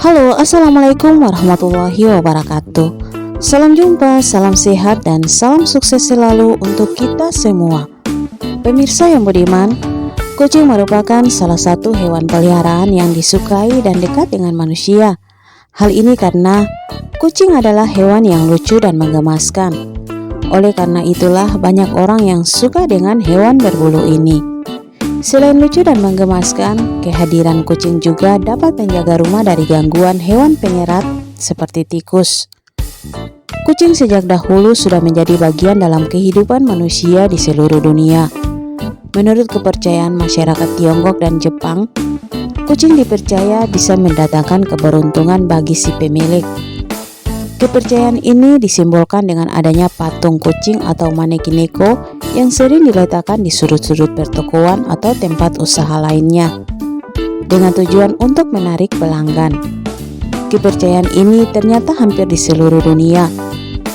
Halo, Assalamualaikum warahmatullahi wabarakatuh. Salam jumpa, salam sehat, dan salam sukses selalu untuk kita semua. Pemirsa yang budiman, kucing merupakan salah satu hewan peliharaan yang disukai dan dekat dengan manusia. Hal ini karena kucing adalah hewan yang lucu dan menggemaskan. Oleh karena itulah banyak orang yang suka dengan hewan berbulu ini Selain lucu dan menggemaskan, kehadiran kucing juga dapat menjaga rumah dari gangguan hewan penyerat seperti tikus. Kucing sejak dahulu sudah menjadi bagian dalam kehidupan manusia di seluruh dunia. Menurut kepercayaan masyarakat Tiongkok dan Jepang, kucing dipercaya bisa mendatangkan keberuntungan bagi si pemilik. Kepercayaan ini disimbolkan dengan adanya patung kucing atau manekineko yang sering diletakkan di sudut-sudut pertokoan atau tempat usaha lainnya dengan tujuan untuk menarik pelanggan. Kepercayaan ini ternyata hampir di seluruh dunia.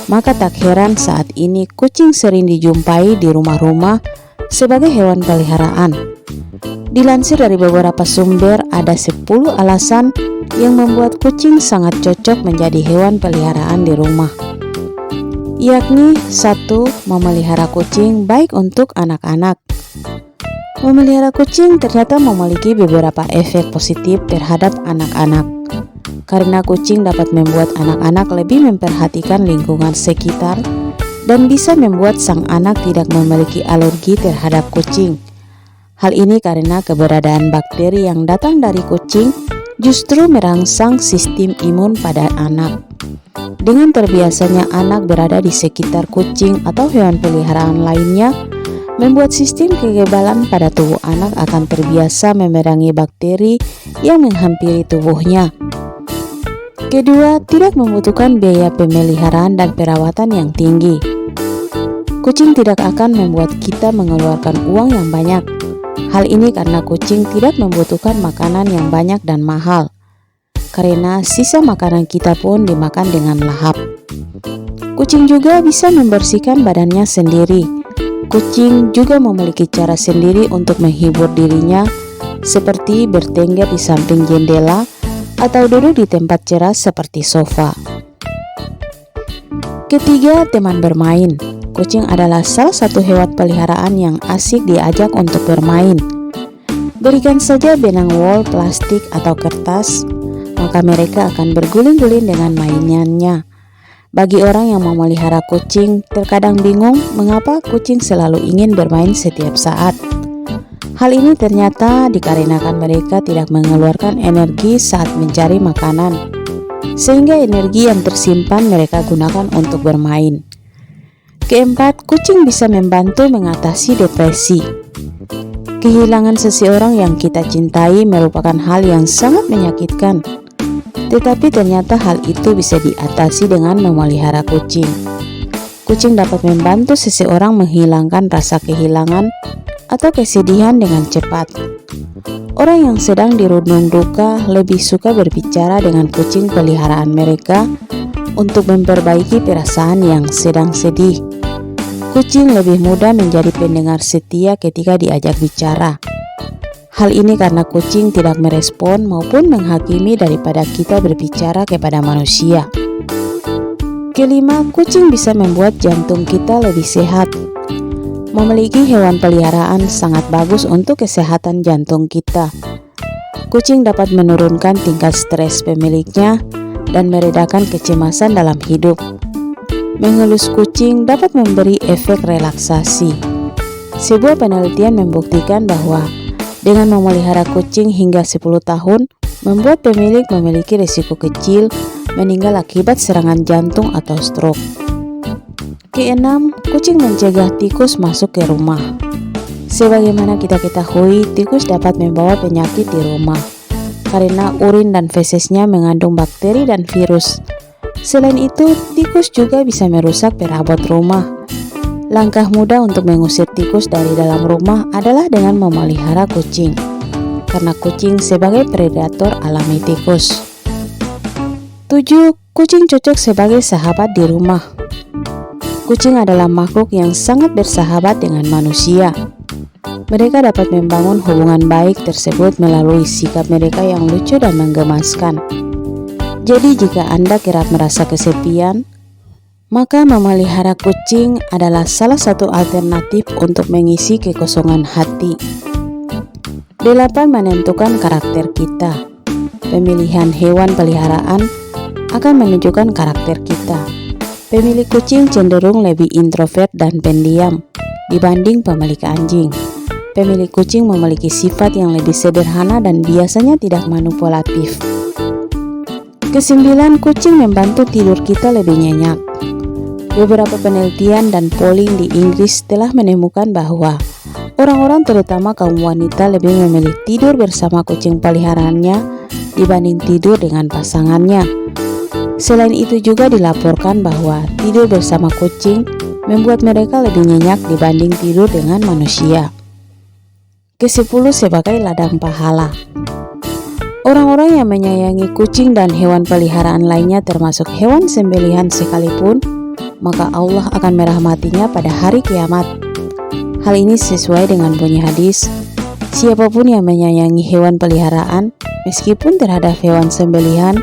Maka tak heran saat ini kucing sering dijumpai di rumah-rumah sebagai hewan peliharaan. Dilansir dari beberapa sumber, ada 10 alasan yang membuat kucing sangat cocok menjadi hewan peliharaan di rumah. Yakni satu, memelihara kucing baik untuk anak-anak. Memelihara kucing ternyata memiliki beberapa efek positif terhadap anak-anak. Karena kucing dapat membuat anak-anak lebih memperhatikan lingkungan sekitar dan bisa membuat sang anak tidak memiliki alergi terhadap kucing. Hal ini karena keberadaan bakteri yang datang dari kucing justru merangsang sistem imun pada anak. Dengan terbiasanya anak berada di sekitar kucing atau hewan peliharaan lainnya, membuat sistem kekebalan pada tubuh anak akan terbiasa memerangi bakteri yang menghampiri tubuhnya. Kedua, tidak membutuhkan biaya pemeliharaan dan perawatan yang tinggi. Kucing tidak akan membuat kita mengeluarkan uang yang banyak, Hal ini karena kucing tidak membutuhkan makanan yang banyak dan mahal, karena sisa makanan kita pun dimakan dengan lahap. Kucing juga bisa membersihkan badannya sendiri. Kucing juga memiliki cara sendiri untuk menghibur dirinya, seperti bertengger di samping jendela atau duduk di tempat cerah seperti sofa. Ketiga, teman bermain. Kucing adalah salah satu hewan peliharaan yang asik diajak untuk bermain. Berikan saja benang wol, plastik, atau kertas, maka mereka akan berguling-guling dengan mainannya. Bagi orang yang memelihara kucing, terkadang bingung mengapa kucing selalu ingin bermain setiap saat. Hal ini ternyata dikarenakan mereka tidak mengeluarkan energi saat mencari makanan, sehingga energi yang tersimpan mereka gunakan untuk bermain. Keempat, kucing bisa membantu mengatasi depresi. Kehilangan seseorang yang kita cintai merupakan hal yang sangat menyakitkan. Tetapi ternyata hal itu bisa diatasi dengan memelihara kucing. Kucing dapat membantu seseorang menghilangkan rasa kehilangan atau kesedihan dengan cepat. Orang yang sedang dirundung duka lebih suka berbicara dengan kucing peliharaan mereka untuk memperbaiki perasaan yang sedang sedih. Kucing lebih mudah menjadi pendengar setia ketika diajak bicara. Hal ini karena kucing tidak merespon maupun menghakimi daripada kita berbicara kepada manusia. Kelima, kucing bisa membuat jantung kita lebih sehat. Memiliki hewan peliharaan sangat bagus untuk kesehatan jantung kita. Kucing dapat menurunkan tingkat stres pemiliknya dan meredakan kecemasan dalam hidup. Mengelus kucing dapat memberi efek relaksasi. Sebuah penelitian membuktikan bahwa dengan memelihara kucing hingga 10 tahun, membuat pemilik memiliki risiko kecil meninggal akibat serangan jantung atau stroke. Keenam, kucing mencegah tikus masuk ke rumah. Sebagaimana kita ketahui, tikus dapat membawa penyakit di rumah karena urin dan fesesnya mengandung bakteri dan virus Selain itu, tikus juga bisa merusak perabot rumah. Langkah mudah untuk mengusir tikus dari dalam rumah adalah dengan memelihara kucing, karena kucing sebagai predator alami tikus. 7. Kucing cocok sebagai sahabat di rumah. Kucing adalah makhluk yang sangat bersahabat dengan manusia. Mereka dapat membangun hubungan baik tersebut melalui sikap mereka yang lucu dan menggemaskan. Jadi jika Anda kerap merasa kesepian, maka memelihara kucing adalah salah satu alternatif untuk mengisi kekosongan hati. Delapan menentukan karakter kita. Pemilihan hewan peliharaan akan menunjukkan karakter kita. Pemilik kucing cenderung lebih introvert dan pendiam dibanding pemilik anjing. Pemilik kucing memiliki sifat yang lebih sederhana dan biasanya tidak manipulatif. Kesembilan, kucing membantu tidur kita lebih nyenyak. Beberapa penelitian dan polling di Inggris telah menemukan bahwa orang-orang terutama kaum wanita lebih memilih tidur bersama kucing peliharaannya dibanding tidur dengan pasangannya. Selain itu juga dilaporkan bahwa tidur bersama kucing membuat mereka lebih nyenyak dibanding tidur dengan manusia. Kesepuluh sebagai ladang pahala. Orang-orang yang menyayangi kucing dan hewan peliharaan lainnya termasuk hewan sembelihan sekalipun maka Allah akan merahmatinya pada hari kiamat. Hal ini sesuai dengan bunyi hadis, siapa pun yang menyayangi hewan peliharaan, meskipun terhadap hewan sembelihan,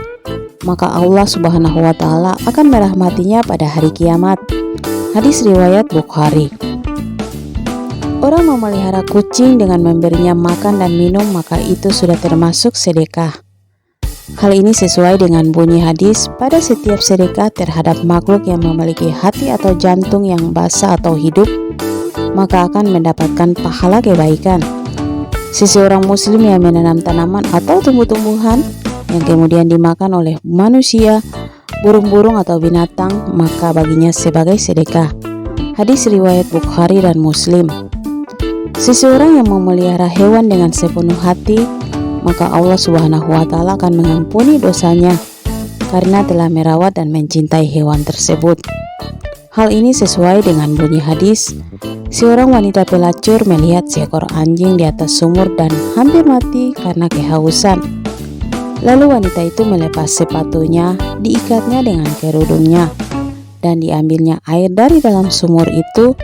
maka Allah Subhanahu wa taala akan merahmatinya pada hari kiamat. Hadis riwayat Bukhari. Orang memelihara kucing dengan memberinya makan dan minum maka itu sudah termasuk sedekah. Hal ini sesuai dengan bunyi hadis pada setiap sedekah terhadap makhluk yang memiliki hati atau jantung yang basah atau hidup, maka akan mendapatkan pahala kebaikan. Seseorang muslim yang menanam tanaman atau tumbuh-tumbuhan yang kemudian dimakan oleh manusia, burung-burung atau binatang, maka baginya sebagai sedekah. Hadis riwayat Bukhari dan Muslim. Seseorang yang memelihara hewan dengan sepenuh hati maka Allah Subhanahu wa taala akan mengampuni dosanya karena telah merawat dan mencintai hewan tersebut. Hal ini sesuai dengan bunyi hadis. Seorang wanita pelacur melihat seekor anjing di atas sumur dan hampir mati karena kehausan. Lalu wanita itu melepas sepatunya, diikatnya dengan kerudungnya, dan diambilnya air dari dalam sumur itu,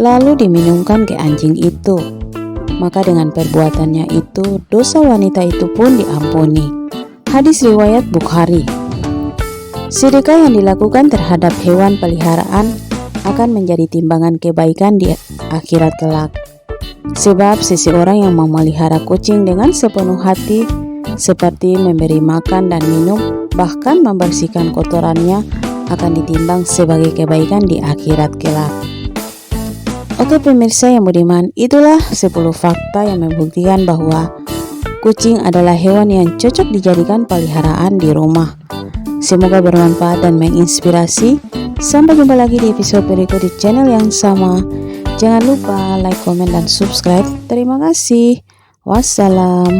lalu diminumkan ke anjing itu maka dengan perbuatannya itu dosa wanita itu pun diampuni. Hadis riwayat Bukhari. Sedekah yang dilakukan terhadap hewan peliharaan akan menjadi timbangan kebaikan di akhirat kelak. Sebab seseorang yang memelihara kucing dengan sepenuh hati seperti memberi makan dan minum bahkan membersihkan kotorannya akan ditimbang sebagai kebaikan di akhirat kelak. Oke pemirsa yang budiman, itulah 10 fakta yang membuktikan bahwa kucing adalah hewan yang cocok dijadikan peliharaan di rumah. Semoga bermanfaat dan menginspirasi. Sampai jumpa lagi di episode berikut di channel yang sama. Jangan lupa like, komen, dan subscribe. Terima kasih. Wassalam.